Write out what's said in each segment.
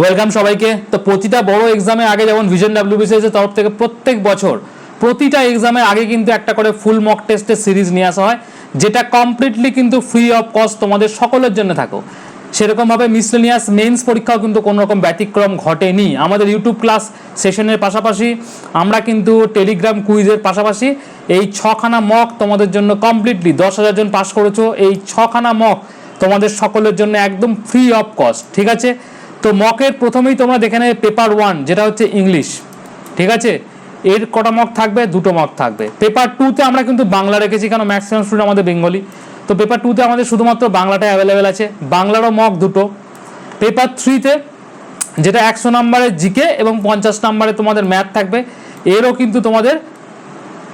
Welcome সবাইকে। তো প্রতিটা বড় এক্সামে আগে যেমন ভিশন ডাব্লিউবিসিএস তরফ থেকে প্রত্যেক বছর প্রতিটা এক্সামের আগে কিন্তু একটা করে ফুল মক টেস্টের সিরিজ নিয়ে আসা হয়, যেটা কমপ্লিটলি কিন্তু ফ্রি অফ কস্ট তোমাদের সকলের জন্য থাকো সেরকমভাবে মিসলেনিয়াস মেন্স পরীক্ষাও কিন্তু কোনো রকম ব্যতিক্রম ঘটেনি। আমাদের ইউটিউব ক্লাস সেশনের পাশাপাশি আমরা কিন্তু টেলিগ্রাম কুইজের পাশাপাশি এই ছখানা মক তোমাদের জন্য কমপ্লিটলি দশ হাজার জন পাস করেছ। এই ছখানা মক তোমাদের সকলের জন্য একদম ফ্রি অফ কস্ট ঠিক আছে? তো মকের প্রথমেই তোমরা দেখে নেবে পেপার ওয়ান, যেটা হচ্ছে ইংলিশ, ঠিক আছে? এর কটা মক থাকবে? দুটো মক থাকবে। পেপার টুতে আমরা কিন্তু বাংলা রেখেছি, কেন ম্যাক্সিমাম স্টুডেন্ট আমাদের বেঙ্গলি। তো পেপার টুতে আমাদের শুধুমাত্র বাংলাটা অ্যাভেলেবেল আছে, বাংলারও মক দুটো। পেপার থ্রিতে যেটা একশো নম্বরের জিকে এবং পঞ্চাশ নম্বরে তোমাদের ম্যাথ থাকবে, এরও কিন্তু তোমাদের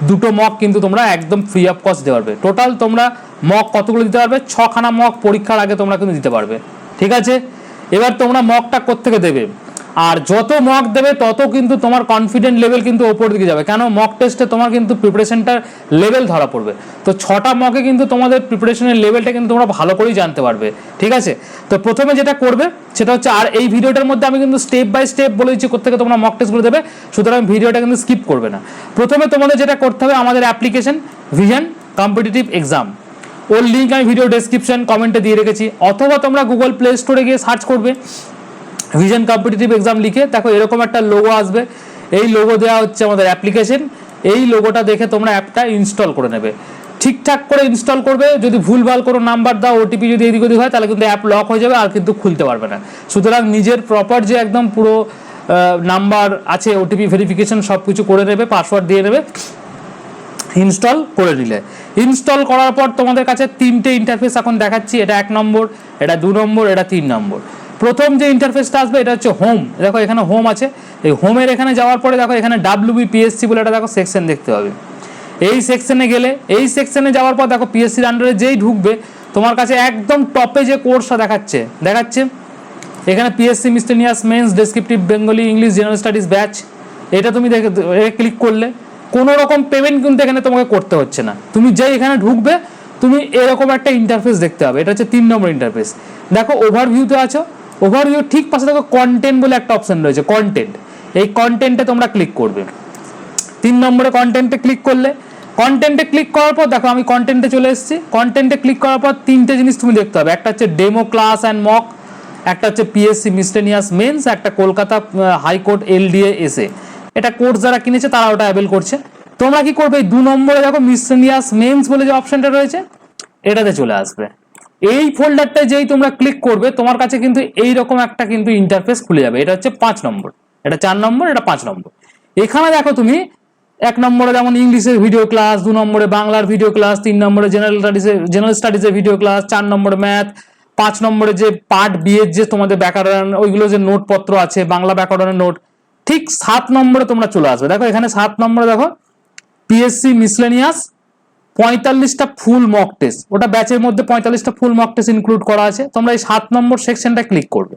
দুটো মক কিন্তু তোমরা একদম ফ্রি অফ কস্ট দিতে পারবে। টোটাল তোমরা মক কতগুলো দিতে পারবে? ছখানা মক পরীক্ষার আগে তোমরা কিন্তু দিতে পারবে। ঠিক আছে? এবার তোমরা মকটা কোত্থেকে দেবে? আর যত মক দেবে, তত কিন্তু তোমার কনফিডেন্ট লেভেল কিন্তু ওপর দিকে যাবে। কেন? মক টেস্টে তোমার কিন্তু প্রিপারেশনটার লেভেল ধরা পড়বে। তো ছটা মকে কিন্তু তোমাদের প্রিপারেশনের লেভেলটা কিন্তু তোমরা ভালো করেই জানতে পারবে। ঠিক আছে? তো প্রথমে যেটা করবে, সেটা হচ্ছে, আর এই ভিডিওটার মধ্যে আমি কিন্তু স্টেপ বাই স্টেপ বলে দিচ্ছি কোথেকে তোমরা মক টেস্টগুলো দেবে। সুতরাং ভিডিওটা কিন্তু স্কিপ করবে না। প্রথমে তোমাদের যেটা করতে হবে, আমাদের অ্যাপ্লিকেশন ভিশন কম্পিটিটিভ এক্সাম ওর লিঙ্ক আমি ভিডিও ডেসক্রিপশন কমেন্টে দিয়ে রেখেছি। অথবা তোমরা গুগল প্লে স্টোরে গিয়ে সার্চ করবে। ভিশন কম্পিটিটিভ এক্সাম লিখে। দেখো, এরকম একটা লোগো আসবে। এই লোগো দেওয়া হচ্ছে আমাদের অ্যাপ্লিকেশন এই লোগোটা দেখে তোমরা অ্যাপটা ইনস্টল করে নেবে। ঠিকঠাক করে ইনস্টল করবে। যদি ভুলভাল কোনো নাম্বার দাও ওটিপি যদি এদিক ওদিক হয়, তাহলে কিন্তু অ্যাপ লক হয়ে যাবে আর কিন্তু খুলতে পারবে না। সুতরাং নিজের প্রপার যে একদম পুরো নাম্বার আছে ওটিপি ভেরিফিকেশন সব কিছু করে নেবে পাসওয়ার্ড দিয়ে নেবে। ইনস্টল করে নিলে ইনস্টল করার পর তোমাদের কাছে তিনটে ইন্টারফেস এখন দেখাচ্ছি। এটা এক নম্বর, এটা দু নম্বর, এটা তিন নম্বর। প্রথম যে ইন্টারফেসটা আসবে, এটা হচ্ছে হোম দেখো, এখানে হোম আছে। এই হোমের এখানে যাওয়ার পরে দেখো, এখানে ডাব্লিউবি পিএসসি বলে এটা দেখো সেকশন দেখতে হবে। এই সেকশনে গেলে, এই সেকশনে যাওয়ার পর দেখো পিএসসির আন্ডারে যেই ঢুকবে, তোমার কাছে একদম টপে যে কোর্সটা দেখাচ্ছে দেখাচ্ছে, এখানে PSC miscellaneous mains descriptive Bengali English general studies batch এটা তুমি দেখে ক্লিক করলে কোনো রকম পেমেন্ট কিন্তু এখানে তোমাকে করতে হচ্ছে না। তুমি যেই এখানে ঢুকবে, তুমি এরকম একটা ইন্টারফেস দেখতে হবে এটা হচ্ছে তিন নম্বর ইন্টারফেস দেখো ওভারভিউতে আছো। ওভারভিউ ঠিক পাশে দেখো কন্টেন্ট বলে একটা অপশন রয়েছে কন্টেন্ট এই কন্টেন্টে তোমরা ক্লিক করবে। তিন নম্বরে কন্টেন্টে ক্লিক করলে। কন্টেন্টে ক্লিক করার পর, দেখো আমি কন্টেন্টে চলে এসেছি। কন্টেন্টে ক্লিক করার পর তিনটে জিনিস তুমি দেখতে হবে একটা হচ্ছে ডেমো ক্লাস অ্যান্ড মক একটা হচ্ছে পিএসসি মিস্টেনিয়াস মেন্স একটা কলকাতা হাইকোর্ট এলডিএ এসে এটা কোর্স যারা কিনেছে তারা ওটা অ্যাভেল করছে। তোমরা কি করবে? দু নম্বরে দেখো মিসলেনিয়াস মেন্স বলে যে অপশনটা রয়েছে, এটাতে চলে আসবে। এই ফোল্ডারটা যেই তোমরা ক্লিক করবে, তোমার কাছে কিন্তু এই রকম একটা কিন্তু ইন্টারফেস খুলে যাবে। এটা হচ্ছে পাঁচ নম্বর। এটা চার নম্বর, এটা পাঁচ নম্বর। এখানে দেখো তুমি, এক নম্বরে যেমন ইংলিশের ভিডিও ক্লাস দু নম্বরে বাংলার ভিডিও ক্লাস তিন নম্বরে জেনারেল স্টাডিজের জেনারেল স্টাডিজের ভিডিও ক্লাস চার নম্বরে ম্যাথ পাঁচ নম্বরে যে পার্ট বি এর যে তোমাদের ব্যাকরণ, ওইগুলো যে নোটপত্র আছে, বাংলা ব্যাকরণের নোট ঠিক সাত নম্বরে তোমরা চলে আসবে। দেখো এখানে সাত নম্বরে দেখো পিএসসি মিসলেনিয়াস পঁয়তাল্লিশটা ফুল মক টেস্ট ওটা ব্যাচের মধ্যে পঁয়তাল্লিশটা ফুল মক টেস্ট ইনক্লুড করা আছে। তোমরা এই সাত নম্বর সেকশনটা ক্লিক করবে।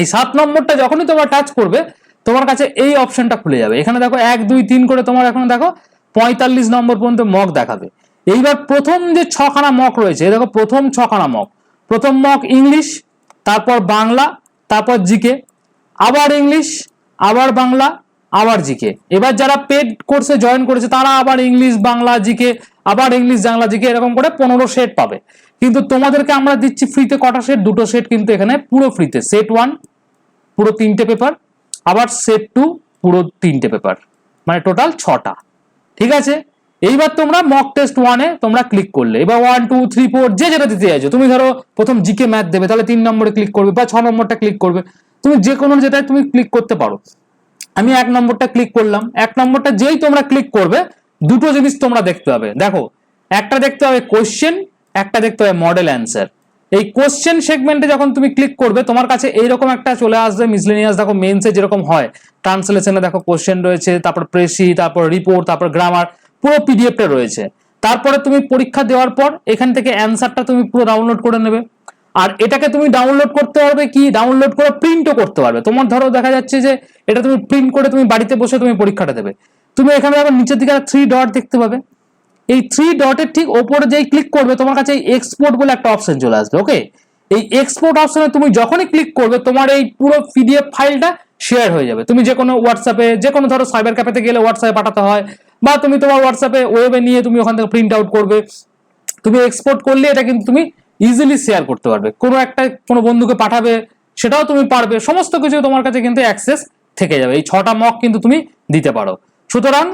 এই সাত নম্বরটা যখনই তোমরা টাচ করবে, তোমার কাছে এই অপশনটা খুলে যাবে। এখানে দেখো এক, দুই, তিন করে তোমার এখন দেখো পঁয়তাল্লিশ নম্বর পর্যন্ত মক দেখাবে। এইবার প্রথম যে ছখানা মক রয়েছে দেখো প্রথম ছখানা মক প্রথম মক ইংলিশ তারপর বাংলা, তারপর জিকে আবার ইংলিশ আবার বাংলা, আবার জিকে। এবার যারা পেড কোর্সে জয়েন করেছে, তারা আবার ইংলিশ বাংলা, জিকে, আবার ইংলিশ বাংলা জিকে এরকম করে পনেরো সেট পাবে। কিন্তু তোমাদেরকে আমরা দিচ্ছি ফ্রিতে কটা সেট দুটো সেট কিন্তু এখানে পুরো ফ্রিতে সেট ওয়ান পুরো তিনটে পেপার আবার সেট টু পুরো তিনটে পেপার মানে টোটাল ছটা। ঠিক আছে? এইবার তোমরা মক টেস্ট ওয়ানে তোমরা ক্লিক করলে। এবার ওয়ান টু থ্রি ফোর যে যেটা দিতে চাইছো। তুমি ধরো প্রথম জিকে ম্যাথ দেবে, তাহলে তিন নম্বরে ক্লিক করবে বা ছ নম্বরটা ক্লিক করবে। তুমি যে কোনো যেটাই তুমি ক্লিক করতে পারো। আমি এক নম্বরটা ক্লিক করলাম। এক নম্বরটা যেই তোমরা ক্লিক করবে, দুটো জিনিস তোমরা দেখতে হবে দেখো, একটা দেখতে হবে কোশ্চেন একটা দেখতে হবে মডেল অ্যান্সার এই কোশ্চেন সেগমেন্টে যখন তুমি ক্লিক করবে, তোমার কাছে এইরকম একটা চলে আসবে মিসলেনিয়াস দেখো মেন্সে যেরকম হয়। ট্রান্সলেশনে দেখো কোশ্চেন রয়েছে, তারপর প্রেসি তারপর রিপোর্ট তারপর গ্রামার পুরো পিডিএফটা রয়েছে। তারপরে তুমি পরীক্ষা দেওয়ার পর, এখান থেকে অ্যান্সারটা তুমি পুরো ডাউনলোড করে নেবে। আর এটাকে তুমি ডাউনলোড করতে পারবে কি? ডাউনলোড করে প্রিন্টও করতে পারবে। তোমার ধরো দেখা যাচ্ছে যে এটা তুমি প্রিন্ট করে তুমি বাড়িতে বসে তুমি পরীক্ষাটা দেবে। তুমি এখানে দেখো নিচের দিকে থ্রি ডট দেখতে পাবে। এই থ্রি ডটের ঠিক ওপরে যেই ক্লিক করবে, তোমার কাছে এই এক্সপোর্ট বলে একটা অপশন চলে আসবে ওকে এই এক্সপোর্ট অপশনে তুমি যখনই ক্লিক করবে, তোমার এই পুরো পিডিএফ ফাইলটা শেয়ার হয়ে যাবে। তুমি যে কোনো হোয়াটসঅ্যাপে যে কোনো ধরো সাইবার ক্যাফেতে গেলে হোয়াটসঅ্যাপে পাঠাতে হয়, বা তুমি তোমার হোয়াটসঅ্যাপে ওয়েবে নিয়ে তুমি ওখান থেকে প্রিন্ট আউট করবে। তুমি এক্সপোর্ট করলে এটা কিন্তু তুমি ইজিলি শেয়ার করতে পারবে। কোনো একটা কোনো বন্ধুকে পাঠাবে, সেটাও তুমি পারবে, সমস্ত কিছু তোমার কাছে কিন্তু অ্যাক্সেস থেকে যাবে। এই ছটা মক কিন্তু তুমি দিতে পারো। সুতরাং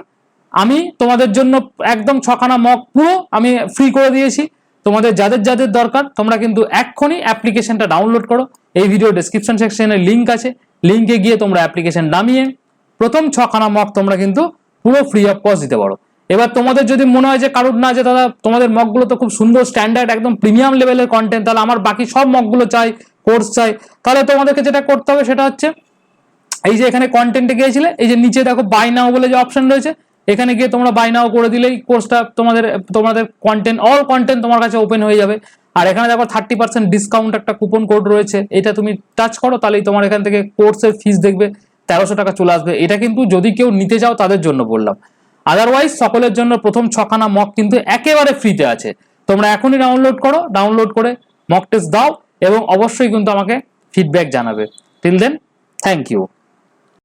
আমি তোমাদের জন্য একদম ছখানা মক পুরো আমি ফ্রি করে দিয়েছি। তোমাদের যাদের যাদের দরকার, তোমরা কিন্তু এক্ষুনি অ্যাপ্লিকেশনটা ডাউনলোড করো। এই ভিডিও ডেসক্রিপশন সেকশনে লিঙ্ক আছে। লিঙ্কে গিয়ে তোমরা অ্যাপ্লিকেশন নামিয়ে প্রথম ছখানা মক তোমরা কিন্তু পুরো ফ্রি অফ কস্ট দিতে পারো। এবার তোমাদের যদি মনে হয় যে কারোর না যে দাদা, তোমাদের মকগুলো তো খুব সুন্দর স্ট্যান্ডার্ড একদম প্রিমিয়াম লেভেলের কন্টেন্ট তাহলে আমার বাকি সব মকগুলো চাই কোর্স চাই। তাহলে তোমাদেরকে যেটা করতে হবে সেটা হচ্ছে, এই যে এখানে কন্টেন্টে গিয়েছিলে, এই যে নিচে দেখো বাই নাও বলে যে অপশন রয়েছে, এখানে গিয়ে তোমরা বাই নাও করে দিলেই কোর্সটা তোমাদের তোমাদের কন্টেন্ট অল কন্টেন্ট তোমার কাছে ওপেন হয়ে যাবে। আর এখানে দেখো থার্টি পার্সেন্ট ডিসকাউন্ট একটা কুপন কোড রয়েছে, এটা তুমি টাচ করো, তাহলেই তোমার এখান থেকে কোর্সের ফিস দেখবে, তেরোশো টাকা চলে আসবে। এটা কিন্তু যদি কেউ নিতে চাও, তাদের জন্য বললাম। আদারওয়াইজ সকলের জন্য প্রথম ছখানা মক কিন্তু একেবারে ফ্রিতে আছে। তোমরা এখনই ডাউনলোড করো ডাউনলোড করে মক টেস্ট দাও এবং অবশ্যই কিন্তু আমাকে ফিডব্যাক জানাবে। Till then thank you